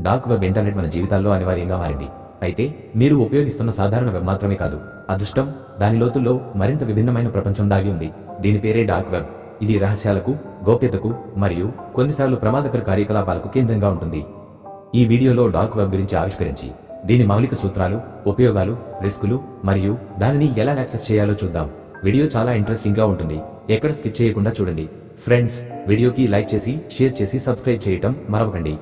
Dark web internet మన జీవితాల్లో అనివార్యంగా మారింది. అయితే మీరు ఉపయోగిస్తున్న సాధారణ వెబ్ మాత్రమే కాదు అదృష్టం దాని లోతుల్లో మరింత విభిన్నమైన ప్రపంచం దాగి ఉంది. దీని పేరే డార్క్ వెబ్. ఇది రహస్యాలకు గోప్యతకు మరియు కొన్నిసార్లు ప్రమాదకర కార్యకలాపాలకు కేంద్రంగా ఉంటుంది. ఈ వీడియోలో డార్క్ వెబ్ గురించి ఆవిష్కరించి దీని మౌలిక సూత్రాలు ఉపయోగాలు రిస్కులు మరియు దానిని ఎలా యాక్సెస్ చేయాలో చూద్దాం. వీడియో చాలా ఇంట్రెస్టింగ్గా ఉంటుంది. ఎక్కడ స్కిప్ చేయకుండా చూడండి. ఫ్రెండ్స్ వీడియోకి లైక్ చేసి షేర్ చేసి సబ్స్క్రైబ్ చేయటం మరవకండి.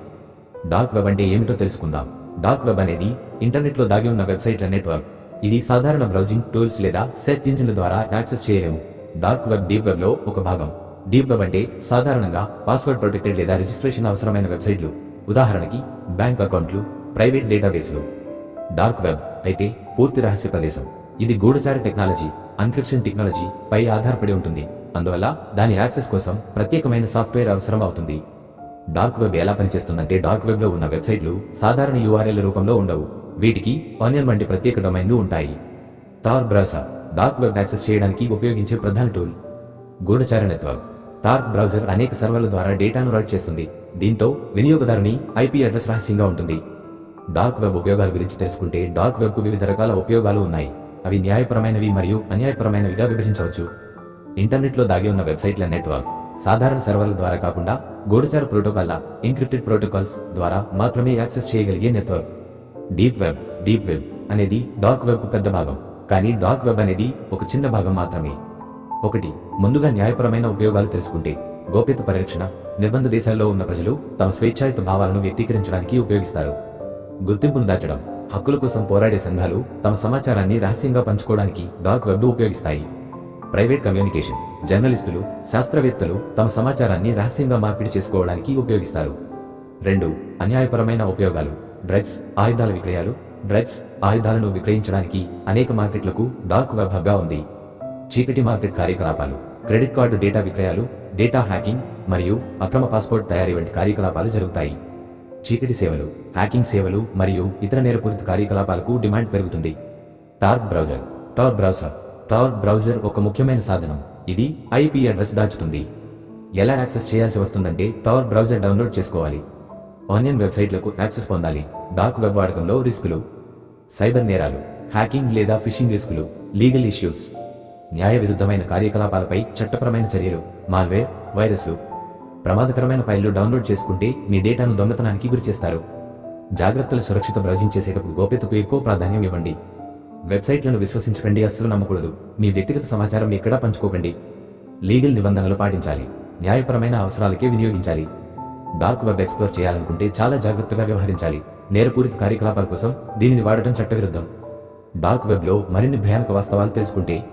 డార్క్ వెబ్ అంటే ఏమిటో తెలుసుకుందాం. డార్క్ వెబ్ అనేది ఇంటర్నెట్లో దాగి ఉన్న వెబ్సైట్ల నెట్వర్క్. ఇది సాధారణ బ్రౌజింగ్ టూల్స్ లేదా సెర్చ్ ఇంజిన్ల ద్వారా యాక్సెస్ చేయలేము. డార్క్ వెబ్ డీప్ వెబ్లో ఒక భాగం. డీప్ వెబ్ అంటే సాధారణంగా పాస్వర్డ్ ప్రొటెక్టెడ్ లేదా రిజిస్ట్రేషన్ అవసరమైన వెబ్సైట్లు. ఉదాహరణకి బ్యాంక్ అకౌంట్లు ప్రైవేట్ డేటాబేస్లు. డార్క్ వెబ్ అయితే పూర్తి రహస్య ప్రదేశం. ఇది గూఢచార టెక్నాలజీ. అన్క్రిప్షన్ టెక్నాలజీ పై ఆధారపడి ఉంటుంది. అందువల్ల దాని యాక్సెస్ కోసం ప్రత్యేకమైన సాఫ్ట్వేర్ అవసరం అవుతుంది డార్క్ వెబ్ ఎలా పనిచేస్తుందంటే డార్క్ వెబ్లో ఉన్న వెబ్సైట్లు సాధారణ యూఆర్ఎల్ రూపంలో ఉండవు. వీటికి ఆనియన్ వంటి ప్రత్యేక డొమైన్లు ఉంటాయి. Tor browser dark web access చేయడానికి ఉపయోగించే ప్రధాన టూల్. గూఢచార నెట్వర్క్ టార్క్ బ్రౌజర్ అనేక సర్వర్ల ద్వారా డేటాను రైట్ చేస్తుంది. దీంతో వినియోగదారుని ఐపీ అడ్రస్ రహస్యంగా ఉంటుంది. డార్క్ వెబ్ ఉపయోగాల గురించి తెలుసుకుంటే డార్క్ వెబ్కు వివిధ రకాల ఉపయోగాలు ఉన్నాయి. అవి న్యాయపరమైనవి మరియు అన్యాయపరమైనవిగా విభజించవచ్చు. ఇంటర్నెట్లో దాగి ఉన్న వెబ్సైట్ల నెట్వర్క్ సాధారణ సర్వర్ల ద్వారా కాకుండా గూఢచార ప్రోటోకాల్ల ఎన్క్రిప్టెడ్ ప్రోటోకాల్స్ ద్వారా మాత్రమే యాక్సెస్ చేయగలిగే network. Deep web deep web అనేది డార్క్ వెబ్ పెద్ద భాగం కానీ డార్క్ వెబ్ అనేది ఒక చిన్న భాగం మాత్రమే. ఒకటి ముందుగా న్యాయపరమైన ఉపయోగాలు తెలుసుకుంటే గోప్యత పరిరక్షణ నిర్బంధ దేశాల్లో ఉన్న ప్రజలు తమ స్వేచ్ఛాయుత భావాలను వ్యక్తీకరించడానికి ఉపయోగిస్తారు. గుర్తింపును దాచడం. హక్కుల కోసం పోరాడే సంఘాలు తమ సమాచారాన్ని రహస్యంగా పంచుకోవడానికి డార్క్ వెబ్ ఉపయోగిస్తాయి. ప్రైవేట్ కమ్యూనికేషన్ జర్నలిస్టులు శాస్త్రవేత్తలు తమ సమాచారాన్ని రహస్యంగా మార్పిడి చేసుకోవడానికి ఉపయోగిస్తారు. రెండు అన్యాయపరమైన ఉపయోగాలు. డ్రగ్స్ ఆయుధాల విక్రయాలు. డ్రగ్స్ ఆయుధాలను విక్రయించడానికి అనేక మార్కెట్లకు డార్క్ వెబ్ హబ్గా ఉంది. చీకటి మార్కెట్ కార్యకలాపాలు. క్రెడిట్ కార్డు డేటా విక్రయాలు డేటా హ్యాకింగ్ మరియు అక్రమ పాస్పోర్ట్ తయారీ వంటి కార్యకలాపాలు జరుగుతాయి. చీకటి సేవలు హ్యాకింగ్ సేవలు మరియు ఇతర నేరపూరిత కార్యకలాపాలకు డిమాండ్ పెరుగుతుంది. Tor browser Tor browser Tor browser ఒక ముఖ్యమైన సాధనం. ఇది ఐపీ అడ్రస్ దాచుతుంది. ఎలా యాక్సెస్ చేయాల్సి వస్తుందంటే టార్ బ్రౌజర్ డౌన్లోడ్ చేసుకోవాలి. ఆన్లైన్ వెబ్సైట్లకు యాక్సెస్ పొందాలి. డార్క్ వెబ్ వాడకంలో రిస్కులు. సైబర్ నేరాలు హ్యాకింగ్ లేదా ఫిషింగ్ రిస్కులు లీగల్ ఇష్యూస్ న్యాయ విరుద్ధమైన కార్యకలాపాలపై చట్టపరమైన చర్యలు మాల్వేర్ వైరస్లు ప్రమాదకరమైన ఫైళ్ళు డౌన్లోడ్ చేసుకుంటే మీ డేటాను దొంగతనానికి గురిచేస్తారు జాగ్రత్తలు సురక్షిత బ్రౌజింగ్ చేసేటప్పుడు గోప్యతకు ఎక్కువ ప్రాధాన్యం ఇవ్వండి. వెబ్సైట్లను విశ్వసించకండి అస్సలు నమ్మకూడదు. మీ వ్యక్తిగత సమాచారం ఎక్కడా పంచుకోకండి. లీగల్ నిబంధనలు పాటించాలి. న్యాయపరమైన అవసరాలకే వినియోగించాలి. డార్క్ వెబ్ ఎక్స్ప్లోర్ చేయాలనుకుంటే చాలా జాగ్రత్తగా వ్యవహరించాలి. నేరపూరిత కార్యకలాపాల కోసం దీనిని వాడటం చట్టవిరుద్ధం. డార్క్ వెబ్లో మరిన్ని భయానక వాస్తవాలు తెలుసుకుంటే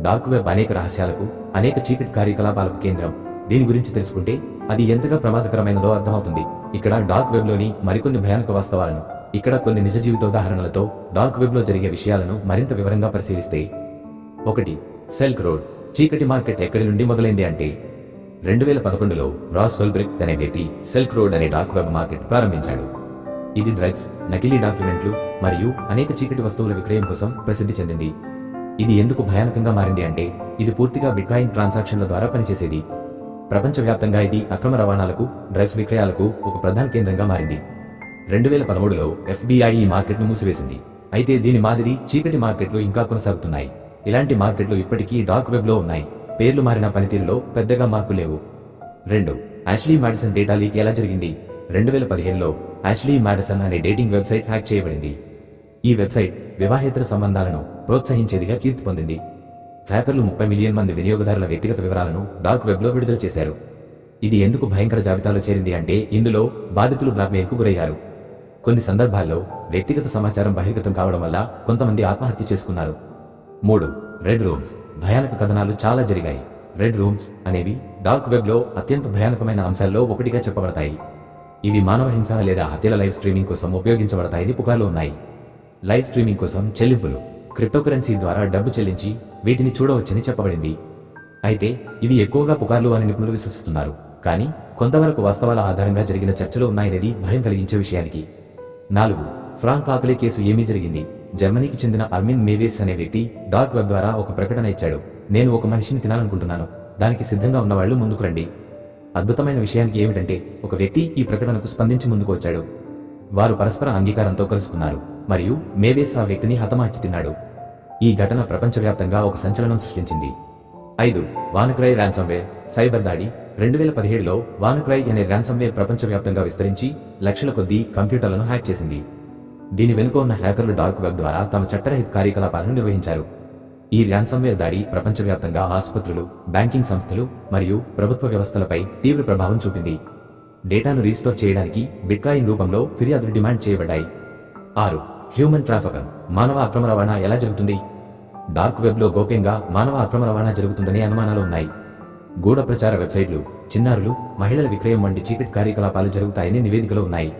డార్క్ వెబ్ అనేక రహస్యాలకు అనేక చీకటి కార్యకలాపాలకు కేంద్రం. దీని గురించి తెలుసుకుంటే అది ఎంతగా ప్రమాదకరమైనదో అర్థమవుతుంది. ఇక్కడ డార్క్ వెబ్లోని మరికొన్ని భయానక వాస్తవాలను ఇక్కడ కొన్ని నిజ జీవిత ఉదాహరణలతో డార్క్ వెబ్లో జరిగే విషయాలను మరింత వివరంగా పరిశీలిస్తే ఒకటి సెల్క్ రోడ్ చీకటి మార్కెట్ ఎక్కడి నుండి మొదలైంది అంటే రెండు వేల పదకొండులో రాస్ హోల్బ్రిక్ అనే వ్యక్తి సెల్క్ రోడ్ అనే డార్క్ వెబ్ మార్కెట్ ప్రారంభించాడు. ఇది డ్రగ్స్ నకిలీ డాక్యుమెంట్లు మరియు అనేక చీకటి వస్తువుల విక్రయం కోసం ప్రసిద్ధి చెందింది. ఇది ఎందుకు భయానకంగా మారింది అంటే ఇది పూర్తిగా బిట్కాయిన్ ట్రాన్సాక్షన్ల ద్వారా పనిచేసేది. ప్రపంచవ్యాప్తంగా ఇది అక్రమ రవాణాలకు డ్రగ్స్ విక్రయాలకు ఒక ప్రధాన కేంద్రంగా మారింది. రెండు వేల పదమూడులో ఎఫ్బిఐ ఈ మార్కెట్ను మూసివేసింది. అయితే దీని మాదిరి చీకటి మార్కెట్లు ఇంకా కొనసాగుతున్నాయి. ఇలాంటి మార్కెట్లు ఇప్పటికీ డార్క్ వెబ్లో ఉన్నాయి. పేర్లు మారిన పనితీరులో పెద్దగా మార్పు లేవు. రెండు యాష్లీ మాడిసన్ డేటా లీక్ ఎలా జరిగింది? రెండు వేల పదిహేనులో యాష్లీ మాడిసన్ అనే డేటింగ్ వెబ్సైట్ హ్యాక్ చేయబడింది. ఈ వెబ్సైట్ వివాహేతర సంబంధాలను ప్రోత్సహించేదిగా కీర్తి పొందింది. హ్యాకర్లు ముప్పై మిలియన్ మంది వినియోగదారుల వ్యక్తిగత వివరాలను డార్క్ వెబ్లో విడుదల చేశారు. ఇది ఎందుకు భయంకర జాబితాలో చేరింది అంటే ఇందులో బాధితులు బ్లాక్మెయిల్కు గురయ్యారు. కొన్ని సందర్భాల్లో వ్యక్తిగత సమాచారం బహిర్గతం కావడం వల్ల కొంతమంది ఆత్మహత్య చేసుకున్నారు. మూడు రెడ్ రూమ్స్. భయానక కథనాలు చాలా జరిగాయి. రెడ్ రూమ్స్ అనేవి డార్క్ వెబ్లో అత్యంత భయానకమైన అంశాల్లో ఒకటిగా చెప్పబడతాయి. ఇవి మానవ హింస లేదా హత్యల లైవ్ స్ట్రీమింగ్ కోసం ఉపయోగించబడతాయని పుకార్లు ఉన్నాయి. లైవ్ స్ట్రీమింగ్ కోసం చెల్లింపులు. క్రిప్టోకరెన్సీ ద్వారా డబ్బు చెల్లించి వీటిని చూడవచ్చని చెప్పబడింది. అయితే ఇవి ఎక్కువగా పుకార్లు అని నిపుణులు విశ్వసిస్తున్నారు. కానీ కొంతవరకు వాస్తవాల ఆధారంగా జరిగిన చర్చలు ఉన్నాయనేది భయం కలిగించే విషయానికి. నాలుగు. ఫ్రాంక్ ఆకలే కేసు ఏమీ జరిగింది? జర్మనీకి చెందిన అర్మిన్ మేవేస్ అనే వ్యక్తి డార్క్ వెబ్ ద్వారా ఒక ప్రకటన ఇచ్చాడు. నేను ఒక మనిషిని తినాలనుకుంటున్నాను. దానికి సిద్ధంగా ఉన్న వాళ్ళు ముందుకు రండి. అద్భుతమైన విషయానికి ఏమిటంటే ఒక వ్యక్తి ఈ ప్రకటనకు స్పందించి ముందుకు వచ్చాడు. వారు పరస్పర అంగీకారంతో కలుసుకున్నారు. మరియు మేవేస్ ఆ వ్యక్తిని హతమార్చి తిన్నాడు. ఈ ఘటన ప్రపంచవ్యాప్తంగా ఒక సంచలనం సృష్టించింది. ఐదు వానక్రై ర్యాన్సమ్వేర్ సైబర్ దాడి. రెండు వేల పదిహేడులో వానక్రై అనే ర్యాన్సమ్వేర్ ప్రపంచవ్యాప్తంగా విస్తరించి లక్షల కొద్దీ కంప్యూటర్లను హ్యాక్ చేసింది. దీని వెనుక ఉన్న హ్యాకర్లు డార్క్ వెబ్ ద్వారా తమ చట్టరహిత కార్యకలాపాలను నిర్వహించారు. ఈ ర్యాన్సమ్వేర్ దాడి ప్రపంచవ్యాప్తంగా ఆసుపత్రులు బ్యాంకింగ్ సంస్థలు మరియు ప్రభుత్వ వ్యవస్థలపై తీవ్ర ప్రభావం చూపింది. డేటాను రీస్టోర్ చేయడానికి బిట్కాయిన్ రూపంలో ఫిర్యాదులు డిమాండ్ చేయబడ్డాయి. ఆరు హ్యూమన్ ట్రాఫికర్ మానవ అక్రమ రవాణా ఎలా జరుగుతుంది? డార్క్ వెబ్లో గోప్యంగా మానవ అక్రమ రవాణా జరుగుతుందనే అనుమానాలు ఉన్నాయి. గూఢ ప్రచార వెబ్సైట్లు చిన్నారులు మహిళల విక్రయం వంటి చీకటి కార్యకలాపాలు జరుగుతాయని నివేదికలు ఉన్నాయి.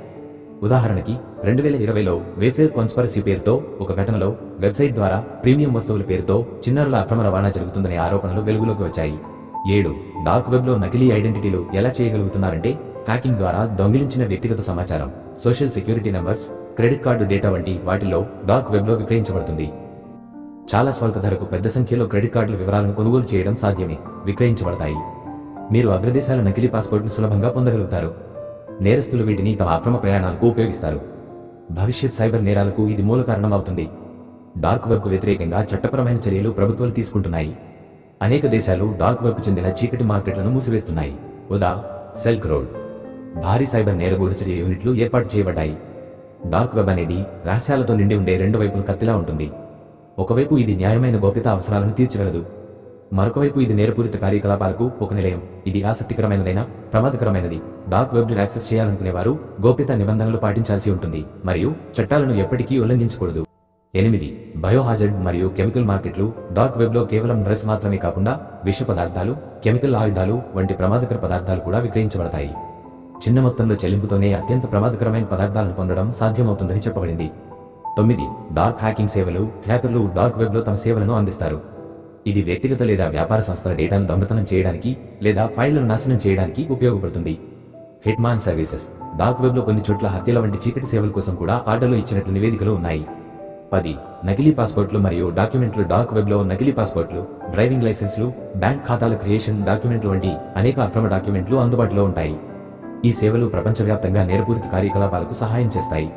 ఉదాహరణకి రెండు వేల ఇరవైలో వేఫేర్ కాన్స్పరసీ పేరుతో ఒక ఘటనలో వెబ్సైట్ ద్వారా ప్రీమియం వస్తువుల పేరుతో చిన్నారుల అక్రమ రవాణా జరుగుతుందనే ఆరోపణలు వెలుగులోకి వచ్చాయి. ఏడు డార్క్ వెబ్లో నకిలీ ఐడెంటిటీలు ఎలా చేయగలుగుతున్నారంటే హ్యాకింగ్ ద్వారా దొంగిలించిన వ్యక్తిగత సమాచారం social security numbers credit card data వంటి వాటిలో డార్క్ వెబ్లో విక్రయించబడుతుంది. చాలా స్వల్ప ధరకు పెద్ద సంఖ్యలో క్రెడిట్ కార్డుల వివరాలను కొనుగోలు చేయడం సాధ్యమే. విక్రయించబడతాయి. మీరు అగ్రదేశాల నకిలీ పాస్పోర్ట్ను సులభంగా పొందగలుగుతారు. నేరస్తులు వీటిని తమ అక్రమ ప్రయాణాలకు ఉపయోగిస్తారు. భవిష్యత్ సైబర్ నేరాలకు ఇది మూల కారణం అవుతుంది డార్క్ వెబ్కు వ్యతిరేకంగా చట్టపరమైన చర్యలు ప్రభుత్వాలు తీసుకుంటున్నాయి. అనేక దేశాలు డార్క్ వెబ్కు చెందిన చీకటి మార్కెట్లను మూసివేస్తున్నాయి. ఉదా సెల్క్ రోడ్. భారీ సైబర్ నేరగూఢచర్య యూనిట్లు ఏర్పాటు చేయబడ్డాయి. డార్క్ వెబ్ అనేది రహస్యాలతో నిండి ఉండే రెండు వైపులు కత్తిలా ఉంటుంది. ఒకవైపు ఇది న్యాయమైన గోప్యత అవసరాలను తీర్చగలదు. మరొకవైపు ఇది నేరపూరిత కార్యకలాపాలకు ఒక నిలయం. ఇది ఆసక్తికరమైనదైనా ప్రమాదకరమైనది. డార్క్ వెబ్ను యాక్సెస్ చేయాలనుకునేవారు గోప్యత నిబంధనలు పాటించాల్సి ఉంటుంది. మరియు చట్టాలను ఎప్పటికీ ఉల్లంఘించకూడదు. ఎనిమిది. బయోహాజర్డ్ మరియు కెమికల్ మార్కెట్లు డార్క్ వెబ్లో కేవలం డ్రగ్స్ మాత్రమే కాకుండా విష పదార్థాలు కెమికల్ ఆయుధాలు వంటి ప్రమాదకర పదార్థాలు కూడా విక్రయించబడతాయి. చిన్న మొత్తంలో చెల్లింపుతోనే అత్యంత ప్రమాదకరమైన పదార్థాలను పొందడం సాధ్యమవుతుందని చెప్పబడింది. తొమ్మిది డార్క్ హ్యాకింగ్ సేవలు హ్యాకర్లు డార్క్ వెబ్లో తమ సేవలను అందిస్తారు. ఇది వ్యక్తిగత లేదా వ్యాపార సంస్థల డేటాను దొంగతనం చేయడానికి లేదా ఫైళ్ళను నాశనం చేయడానికి ఉపయోగపడుతుంది. హిట్మాన్ సర్వీసెస్ డార్క్ వెబ్లో కొన్ని చోట్ల హత్యల వంటి చీకటి సేవల కోసం కూడా ఆర్డర్లు ఇచ్చినట్లు నివేదికలు ఉన్నాయి. పది నకిలీ పాస్పోర్ట్లు మరియు డాక్యుమెంట్లు డార్క్ వెబ్లో నకిలీ పాస్పోర్ట్లు డ్రైవింగ్ లైసెన్స్లు బ్యాంక్ ఖాతాల క్రియేషన్ డాక్యుమెంట్లు వంటి అనేక అక్రమ డాక్యుమెంట్లు అందుబాటులో ఉంటాయి. ఈ సేవలు ప్రపంచవ్యాప్తంగా నేరపూరిత కార్యకలాపాలకు సహాయం చేస్తాయి.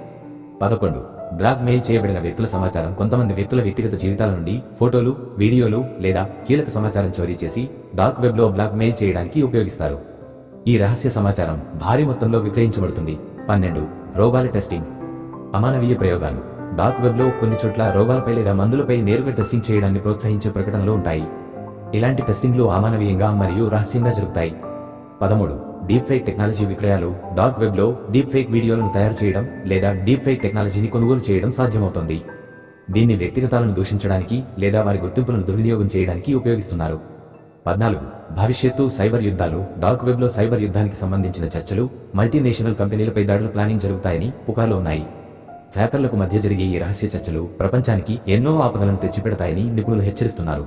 పదకొండు. బ్లాక్ మెయిల్ చేయబడిన వ్యక్తుల సమాచారం కొంతమంది వ్యక్తుల వ్యక్తిగత జీవితాల నుండి ఫోటోలు వీడియోలు లేదా కీలక సమాచారం చోరీ చేసి డార్క్ వెబ్లో బ్లాక్ మెయిల్ చేయడానికి ఉపయోగిస్తారు. ఈ రహస్య సమాచారం భారీ మొత్తంలో విక్రయించబడుతుంది. పన్నెండు. రోగాల టెస్టింగ్. అమానవీయ ప్రయోగాలు. డార్క్ వెబ్లో కొన్ని చోట్ల రోగాలపై లేదా మందులపై నేరుగా టెస్టింగ్ చేయడాన్ని ప్రోత్సహించే ప్రకటనలు ఉంటాయి. ఇలాంటి టెస్టింగ్లు అమానవీయంగా మరియు రహస్యంగా జరుగుతాయి. పదమూడు. డీప్ ఫేక్ టెక్నాలజీ విక్రయాలు డార్క్ వెబ్లో డీప్ ఫేక్ వీడియోలను తయారు చేయడం లేదా డీప్ ఫేక్ టెక్నాలజీని కొనుగోలు చేయడం సాధ్యమవుతోంది. దీన్ని వ్యక్తిగతాలను దూషించడానికి లేదా వారి గుర్తింపులను దుర్వినియోగం చేయడానికి ఉపయోగిస్తున్నారు. పద్నాలుగు. భవిష్యత్తు సైబర్ యుద్ధాలు డార్క్ వెబ్లో సైబర్ యుద్ధానికి సంబంధించిన చర్చలు మల్టీనేషనల్ కంపెనీలపై దాడులు ప్లానింగ్ జరుగుతాయని పుకార్లు ఉన్నాయి. హ్యాకర్లకు మధ్య జరిగే ఈ రహస్య చర్చలు ప్రపంచానికి ఎన్నో ఆపదలను తెచ్చిపెడతాయని నిపుణులు హెచ్చరిస్తున్నారు.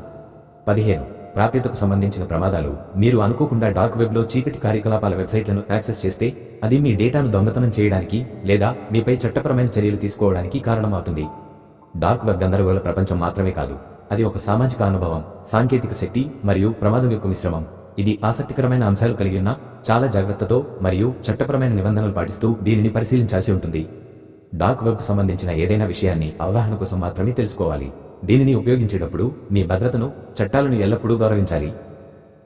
పదిహేను. ప్రాప్యతకు సంబంధించిన ప్రమాదాలు మీరు అనుకోకుండా డార్క్ వెబ్లో చీకటి కార్యకలాపాల వెబ్సైట్లను యాక్సెస్ చేస్తే అది మీ డేటాను దొంగతనం చేయడానికి లేదా మీపై చట్టపరమైన చర్యలు తీసుకోవడానికి కారణమవుతుంది. డార్క్ వెబ్ గందరగోళ ప్రపంచం మాత్రమే కాదు అది ఒక సామాజిక అనుభవం సాంకేతిక శక్తి మరియు ప్రమాదం యొక్క మిశ్రమం. ఇది ఆసక్తికరమైన అంశాలు కలిగి ఉన్న చాలా జాగ్రత్తతో మరియు చట్టపరమైన నిబంధనలు పాటిస్తూ దీనిని పరిశీలించాల్సి ఉంటుంది. డార్క్ వెబ్కు సంబంధించిన ఏదైనా విషయాన్ని అవగాహన కోసం మాత్రమే తెలుసుకోవాలి. దీనిని ఉపయోగించేటప్పుడు మీ భద్రతను చట్టాలను ఎల్లప్పుడూ గౌరవించాలి.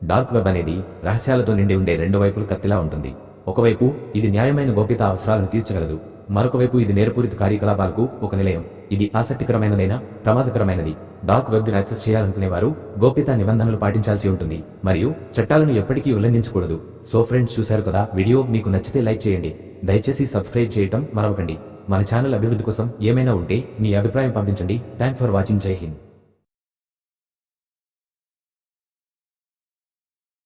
డార్క్ వెబ్ అనేది రహస్యాలతో నిండి ఉండే రెండు వైపులు కత్తిలా ఉంటుంది. ఒకవైపు ఇది న్యాయమైన గోప్యత అవసరాలను తీర్చగలదు. మరొకవైపు ఇది నేరపూరిత కార్యకలాపాలకు ఒక నిలయం. ఇది ఆసక్తికరమైనదైనా ప్రమాదకరమైనది. డార్క్ వెబ్ యాక్సెస్ చేయాలనుకునేవారు గోప్యత నిబంధనలు పాటించాల్సి ఉంటుంది. మరియు చట్టాలను ఎప్పటికీ ఉల్లంఘించకూడదు. సో ఫ్రెండ్స్ చూశారు కదా వీడియో మీకు నచ్చితే లైక్ చేయండి. దయచేసి సబ్స్క్రైబ్ చేయటం మరవకండి. మన ఛానల్ అభివృద్ధి కోసం ఏమైనా ఉంటే మీ అభిప్రాయం పంపించండి. Thank for watching. జై హింద్.